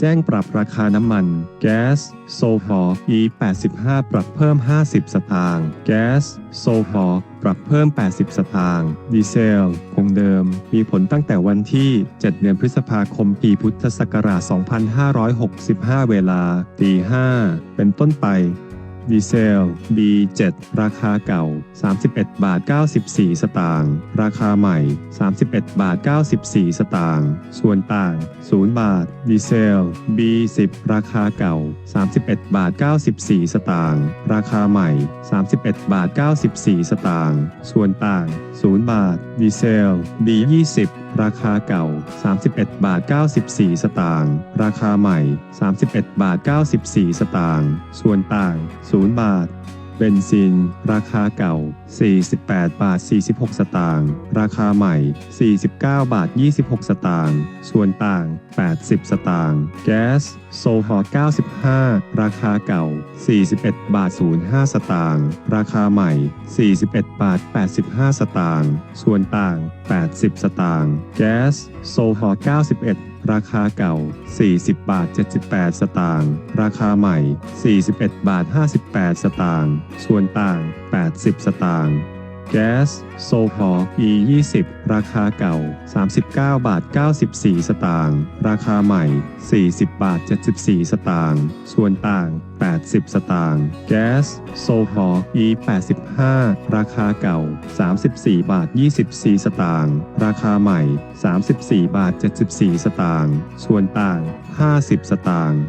แจ้งปรับราคาน้ำมัน แก๊ส โซฮอล์ E 85 ปรับเพิ่ม 50 สตางค์ แก๊ส โซฮอล์ ปรับเพิ่ม 80 สตางค์ ดีเซล คงเดิม มีผลตั้งแต่วันที่ 7 เดือนพฤษภาคม ปีพุทธศักราช 2565 เวลาตี5เป็นต้นไป ดีเซล B7 ราคาเก่า 31 บาท 94 สตางค์ ราคาใหม่ 31 บาท 94 สตางค์ ส่วนต่าง 0 บาท ดีเซล B10 ราคาเก่า 31 บาท 94 สตางค์ ราคาใหม่ 31 บาท 94 สตางค์ ส่วนต่าง 0 บาท ดีเซล B20 ราคาเก่า 31 บาท 94 สตางค์ ราคาใหม่ 31 บาท 94 สตางค์ ส่วนต่าง 0 บาท เบนซิน ราคาเก่า 48 บาท 46 สตางค์ ราคาใหม่ 49 บาท 26 สตางค์ ส่วนต่าง 80 สตางค์ แก๊ส โซฮอล์95 ราคาเก่า 41 บาท 05 สตางค์ ราคาใหม่ 41 บาท 85 สตางค์ ส่วนต่าง 80 สตางค์ แก๊ส โซฮอล์91 ราคาเก่า 40 บาท 78 สตางค์ ราคาใหม่ 41 บาท 58 สตางค์ ส่วนต่าง 80 สตางค์แก๊สโซฮอล์ E 20ราคาเก่า 39 บาท 94 สตางค์ ราคาใหม่ 40 บาท 74 สตางค์ ส่วนต่าง 80 สตางค์ แก๊สโซฮอล์ E 85 ราคาเก่า 34 บาท 24 สตางค์ ราคาใหม่ 34 บาท 74 สตางค์ ส่วนต่าง 50 สตางค์